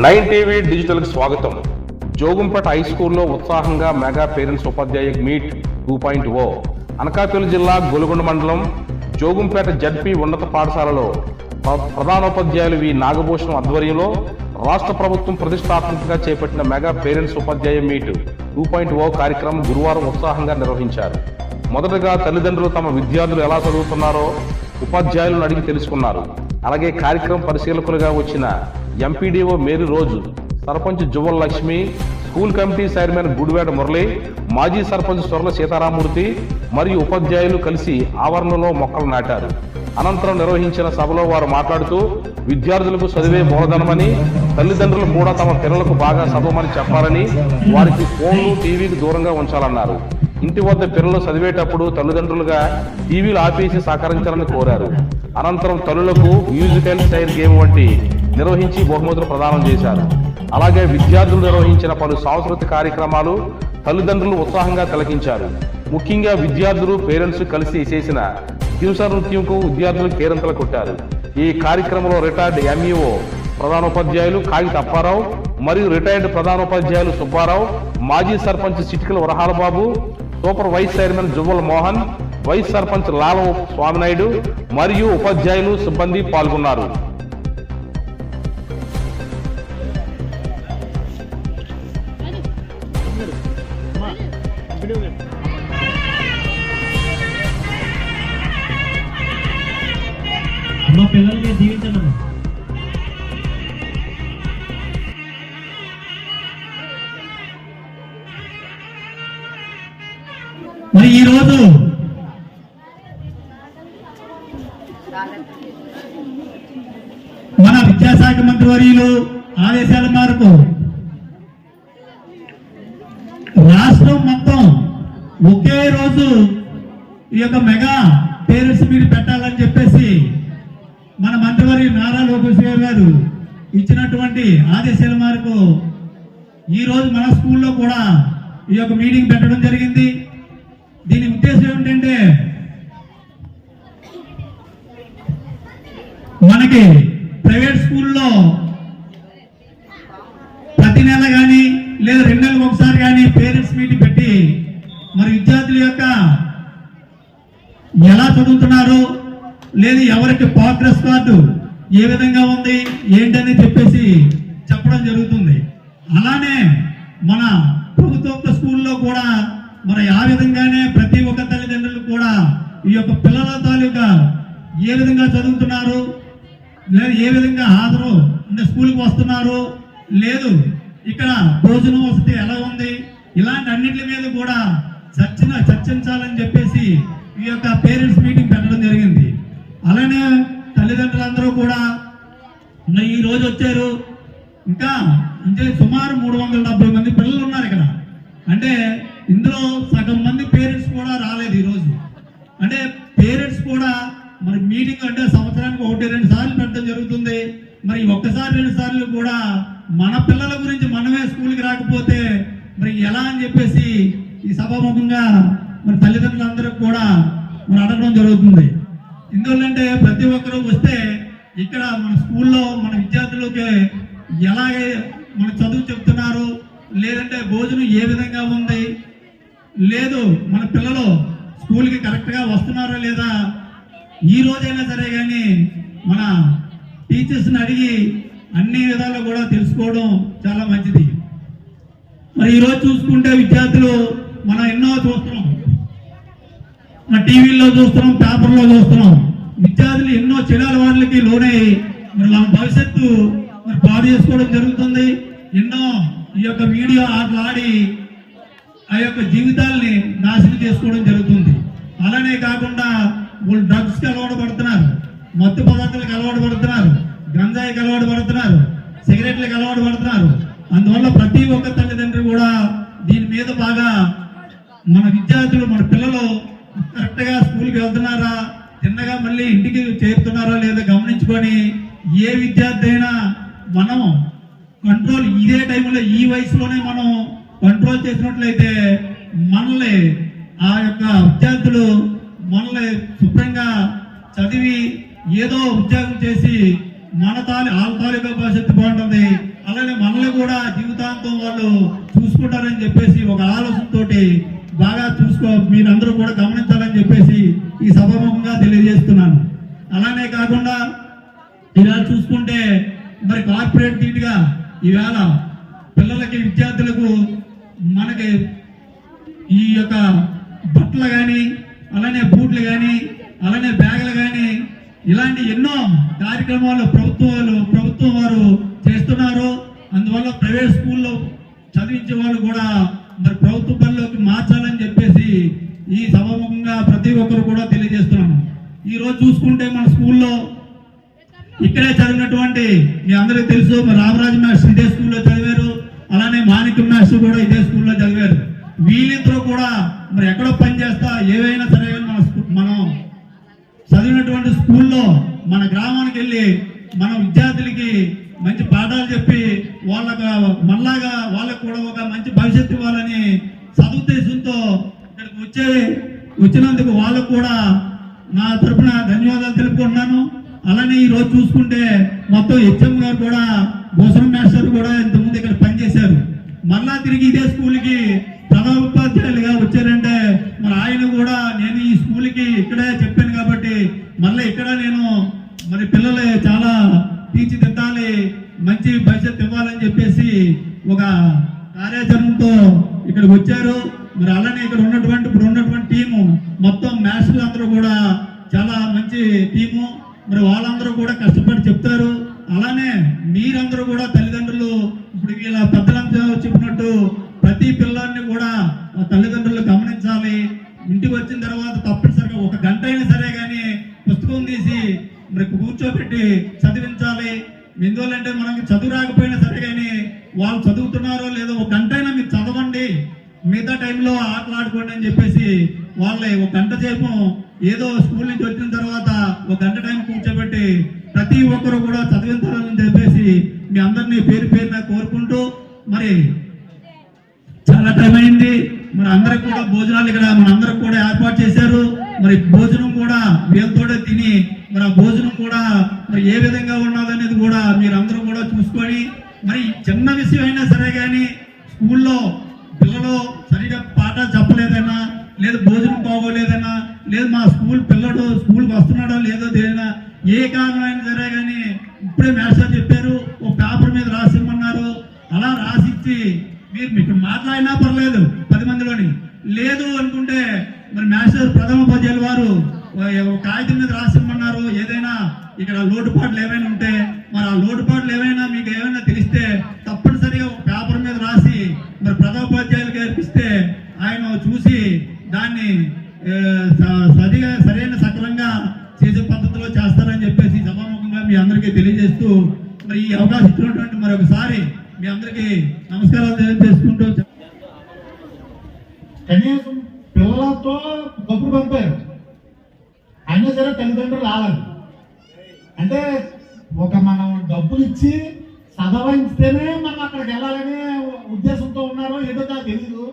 Nine TV డిజిటల్కి స్వాగతం. జోగుంపేట high స్కూల్లో ఉత్సాహంగా మెగా పేరెంట్స్ ఉపాధ్యాయ meet two point O. Anakapalli జిల్లా గొలుగొండ మండలం జోగుంపేట జడ్పీ ఉన్నత పాఠశాలలో ప్రధానోపాధ్యాయులు వి నాగభూషణం ఆధ్వర్యంలో రాష్ట్ర ప్రభుత్వం ప్రతిష్టాత్మకంగా చేపట్టిన మెగా పేరెంట్స్ ఉపాధ్యాయ మీట్ టూ పాయింట్ ఓ కార్యక్రమం గురువారం ఉత్సాహంగా నిర్వహించారు. మొదటగా తల్లిదండ్రులు తమ విద్యార్థులు ఎలా చదువుతున్నారో ఉపాధ్యాయులను అడిగి తెలుసుకున్నారు. అలాగే కార్యక్రమ పరిశీలకులుగా వచ్చిన MPDO Mary Roju sarpanch Juval Lakshmi school committee chairman Gudiveta Murali మాజీ సర్పంచ్ స్వర్ణ సీతారామూర్తి మరియు ఉపాధ్యాయులు కలిసి ఆవరణలో మొక్కలు నాటారు. అనంతరం నిర్వహించిన సభలో వారు మాట్లాడుతూ విద్యార్థులకు చదివే మూలధనమని తల్లిదండ్రులు కూడా తమ పిల్లలకు బాగా చదవమని చెప్పాలని వారికి ఫోన్లు టీవీకి దూరంగా ఉంచాలన్నారు. ఇంటి వద్ద పిల్లలు చదివేటప్పుడు తల్లిదండ్రులుగా టీవీలు ఆపేసి సహకరించాలని కోరారు. అనంతరం తల్లులకు మ్యూజికల్ స్టైల్ గేమ్ వంటి నిర్వహించి బహుమతులు ప్రదానం చేశారు. అలాగే విద్యార్థులు నిర్వహించిన పలు సాంస్కృతిక కార్యక్రమాలు తల్లిదండ్రులు ఉత్సాహంగా తిలకించారు. ముఖ్యంగా విద్యార్థులు పేరెంట్స్ కలిసి చేసిన హింస నృత్యంకు విద్యార్థులు కేరంతలు కొట్టారు. ఈ కార్యక్రమంలో రిటైర్డ్ ఎంఈఓ ప్రధానోపాధ్యాయులు కాగిత అప్పారావు మరియు రిటైర్డ్ ప్రధానోపాధ్యాయులు సుబ్బారావు మాజీ sarpanch Chitikala Varahalababu super vice chairman Juvval Mohan vice sarpanch Lala Swaminaidu మరియు ఉపాధ్యాయులు సిబ్బంది పాల్గొన్నారు. మా పిల్లల్ని దీవించండి మరి ఈరోజు మన విద్యాశాఖ మంత్రి వర్యులు ఆదేశాల మేరకు రాష్ట్రం మొత్తం ఒకే రోజు ఈ యొక్క మెగా పేరెంట్స్ మీట్ పెట్టాలని చెప్పేసి మన మంత్రివర్య నారా లోకేష్ గారు ఇచ్చినటువంటి ఆదేశాల మేరకు ఈ రోజు మన స్కూల్లో కూడా ఈ యొక్క మీటింగ్ పెట్టడం జరిగింది. మనకి ప్రైవేట్ స్కూల్లో ప్రతి నెల కానీ లేదా రెండు నెలలకు ఒకసారి కానీ పేరెంట్స్ మీటింగ్ పెట్టి మరి విద్యార్థుల యొక్క ఎలా చదువుతున్నారు లేదు ఎవరికి ప్రోగ్రెస్ కార్డు ఏ విధంగా ఉంది ఏంటని చెప్పేసి చెప్పడం జరుగుతుంది. అలానే మన ప్రభుత్వ స్కూల్లో కూడా మరి ఆ విధంగానే ప్రతి ఒక్క తల్లిదండ్రులు కూడా ఈ యొక్క పిల్లల తాలూకా ఏ విధంగా చదువుతున్నారు లేదు ఏ విధంగా హాజరు అంటే స్కూల్కి వస్తున్నారు? లేదు. ఇక్కడ భోజనం వసతి ఎలా ఉంది? ఇలాంటి అన్నింటి మీద కూడా చర్చన చర్చించాలని చెప్పేసి ఈ యొక్క పేరెంట్స్ మీటింగ్ పెట్టడం జరిగింది. అలానే తల్లిదండ్రులందరూ కూడా ఈ రోజు వచ్చారు. ఇంకా అంటే సుమారు మూడు వందల డెబ్బై మంది పిల్లలు ఉన్నారు ఇక్కడ. అంటే ఇందులో సగం మంది పేరెంట్స్ కూడా రాలేదు ఈ రోజు అంటే పేరెంట్స్ కూడా మరి మీటింగ్ అంటే సంవత్సరానికి ఒకటి రెండు సార్లు పెట్టడం జరుగుతుంది మరి ఒక్కసారి రెండు సార్లు కూడా మన పిల్లల గురించి మనమే స్కూల్కి రాకపోతే మరి ఎలా అని చెప్పేసి ఈ సభాముఖంగా మరి తల్లిదండ్రులందరూ కూడా మరి అడగడం జరుగుతుంది. ఎందుకంటే ప్రతి ఒక్కరూ వస్తే ఇక్కడ మన స్కూల్లో మన విద్యార్థులకి ఎలాగే మన చదువు చెప్తున్నారు లేదంటే భోజనం ఏ విధంగా ఉంది లేదు మన పిల్లలు స్కూల్కి కరెక్ట్గా వస్తున్నారో లేదా ఈ రోజైనా సరే కానీ మన టీచర్స్ని అడిగి అన్ని విధాలు కూడా తెలుసుకోవడం చాలా మంచిది. మరి ఈరోజు చూసుకుంటే విద్యార్థులు మనం ఎన్నో చూస్తున్నాం. మన టీవీల్లో చూస్తున్నాం పేపర్లో చూస్తున్నాం. విద్యార్థులు ఎన్నో చెడు అలవాట్లకి లోనై మరి మన భవిష్యత్తు మరి పాడు చేసుకోవడం జరుగుతుంది. ఎన్నో ఈ యొక్క వీడియో ఆటలు ఆడి ఆ యొక్క జీవితాల్ని నాశనం చేసుకోవడం జరుగుతుంది. అలానే కాకుండా వాళ్ళు డ్రగ్స్కి అలవాటు పడుతున్నారు. మత్తు పదార్థాలకు అలవాటు పడుతున్నారు. గంజాయికి అలవాటు పడుతున్నారు సిగరెట్లకు అలవాటు పడుతున్నారు అందువల్ల ప్రతి ఒక్క తల్లిదండ్రి కూడా దీని మీద బాగా మన విద్యార్థులు మన పిల్లలు కరెక్ట్గా స్కూల్కి వెళ్తున్నారా తిన్నగా మళ్ళీ ఇంటికి చేరుతున్నారా లేదా గమనించుకొని ఏ విద్యార్థి అయినా మనం కంట్రోల్ ఇదే టైంలో ఈ వయసులోనే మనం కంట్రోల్ చేసినట్లయితే మనల్ని ఆ యొక్క విద్యార్థులు మనల్ని శుభ్రంగా చదివి ఏదో ఉద్యోగం చేసి మన తాలి వాళ్ళ తాలూకా భవిష్యత్తు బాగుంటుంది. అలానే మనల్ని కూడా జీవితాంతం వాళ్ళు చూసుకుంటారని చెప్పేసి ఒక ఆలోచనతోటి బాగా చూసుకో మీరందరూ కూడా గమనించాలని చెప్పేసి ఈ సభాముఖంగా తెలియజేస్తున్నాను. అలానే కాకుండా ఇలా చూసుకుంటే మరి కార్పొరేట్ తీటుగా ఈవేళ పిల్లలకి విద్యార్థులకు మనకి ఈ యొక్క బట్టలు కానీ అలానే బూట్లు కానీ అలానే బ్యాగులు కానీ ఇలాంటి ఎన్నో కార్యక్రమాలు ప్రభుత్వాలు ప్రభుత్వం వారు చేస్తున్నారు. అందువల్ల ప్రైవేట్ స్కూల్లో చదివించే వాళ్ళు కూడా మరి ప్రభుత్వ పనిలోకి మార్చాలని చెప్పేసి ఈ సభాముఖంగా ప్రతి ఒక్కరు కూడా తెలియజేస్తున్నాము. ఈరోజు చూసుకుంటే మన స్కూల్లో ఇక్కడే చదివినటువంటి మీ అందరికీ తెలుసు మరి రామరాజు మాస్టర్ ఇదే స్కూల్లో చదివారు అలానే మాణిక్యం మాస్టర్ కూడా ఇదే స్కూల్లో చదివారు. వీళ్ళిద్దరూ కూడా మరి ఎక్కడో పని చేస్తా ఏవైనా సరే చదివినటువంటి స్కూల్లో మన గ్రామానికి వెళ్ళి మన విద్యార్థులకి మంచి పాఠాలు చెప్పి వాళ్ళకు మళ్ళాగా వాళ్ళకు కూడా ఒక మంచి భవిష్యత్తు ఇవ్వాలని సదుద్దేశంతో ఇక్కడికి వచ్చే వచ్చినందుకు వాళ్ళకు కూడా నా తరపున ధన్యవాదాలు తెలుపుకుంటున్నాను. అలానే ఈ రోజు చూసుకుంటే మొత్తం హెచ్ఎం గారు కూడా భూషణం మాస్టర్ కూడా ఇంతకుముందు ఇక్కడ పనిచేశారు. మళ్ళా తిరిగి ఇదే స్కూల్కి ప్రధాన ఉపాధ్యాయులుగా వచ్చారంటే మరి ఆయన కూడా నేను ఈ స్కూల్కి ఇక్కడే చెప్పాను. మళ్ళీ ఇక్కడ నేను మరి పిల్లలు చాలా తీర్చిదిద్దాలి మంచి భవిష్యత్తు ఇవ్వాలని చెప్పేసి ఒక కార్యాచరణతో ఇక్కడికి వచ్చారు. మరి అలానే ఇక్కడ ఉన్నటువంటి ఇప్పుడు ఉన్నటువంటి టీము మొత్తం మ్యాచ్లు అందరూ కూడా చాలా మంచి టీము. మరి వాళ్ళందరూ కూడా కష్టపడి చెప్తారు. అలానే మీరందరూ కూడా తల్లిదండ్రులు ఇప్పుడు వీళ్ళ పెద్దలంతా చెప్పినట్టు ప్రతి పిల్లల్ని కూడా తల్లిదండ్రులు గమనించాలి. ఇంటికి వచ్చిన తర్వాత తప్పనిసరిగా ఒక గంట అయినా సరే కానీ పుస్తకం తీసి మరి కూర్చోబెట్టి చదివించాలి. ఎందువల్లంటే మనకి చదువు రాకపోయినా సరే కానీ వాళ్ళు చదువుతున్నారో లేదో ఒక గంట అయినా మీరు చదవండి. మిగతా టైంలో ఆటలు ఆడుకోండి అని చెప్పేసి వాళ్ళ ఒక గంట సేపు ఏదో స్కూల్ నుంచి వచ్చిన తర్వాత ఒక గంట టైం కూర్చోబెట్టి ప్రతి ఒక్కరు కూడా చదివించాలని చెప్పేసి మీ అందరినీ పేరు పేరున కోరుకుంటూ మరి చాలా టైం అయింది. మరి అందరికి కూడా భోజనాలు ఇక్కడ మన అందరికి కూడా ఏర్పాటు చేశారు. మరి భోజనం కూడా వీళ్ళతోటే తిని మరి ఆ భోజనం కూడా మరి ఏ విధంగా ఉన్నదనేది కూడా మీరు అందరూ కూడా చూసుకొని మరి చిన్న విషయం అయినా సరే కానీ స్కూల్లో పిల్లలు సరిగా పాట చెప్పలేదన్నా లేదు భోజనం బాగోలేదన్నా లేదు మా స్కూల్ పిల్లడు స్కూల్కి వస్తున్నాడో లేదో తెలియనా ఏ కారణమైనా సరే కానీ ఇప్పుడే మాస్టర్ చెప్పారు ఒక పేపర్ మీద రాసిమ్మన్నారు. అలా రాసిచ్చి మీరు మీకు మాట్లాడినా పర్లేదు పది మందిలోని. లేదు అనుకుంటే మరి మేస్టర్ ప్రథమ పద్యాలు వారు కాగితం మీద రాసిమ్మన్నారు. ఏదైనా ఇక్కడ లోటుపాట్లు ఏమైనా ఉంటే మరి ఆ లోటుపాట్లు ఏమైనా మీకు ఏమైనా తెలిస్తే తప్పనిసరిగా ఒక పేపర్ మీద రాసి మరి ప్రథమ ఉపాధ్యాయులు ఆయన చూసి దాన్ని సరిగా సరైన సక్రంగా చేసే పద్ధతిలో చేస్తారని చెప్పేసి సభాముఖంగా మీ అందరికీ తెలియజేస్తూ మరి ఈ అవకాశం ఇచ్చినటువంటి మరొకసారి మీ అందరికీ నమస్కారాలు తెలియజేసుకుంటూ కనీసం పిల్లలతో కబురు పంపారు. అయినా సరే తల్లిదండ్రులు రావాలి అంటే ఒక మనం డబ్బులు ఇచ్చి చదవిస్తేనే మనం అక్కడికి వెళ్ళాలనే ఉద్దేశంతో ఉన్నారో ఏదో నాకు తెలియదు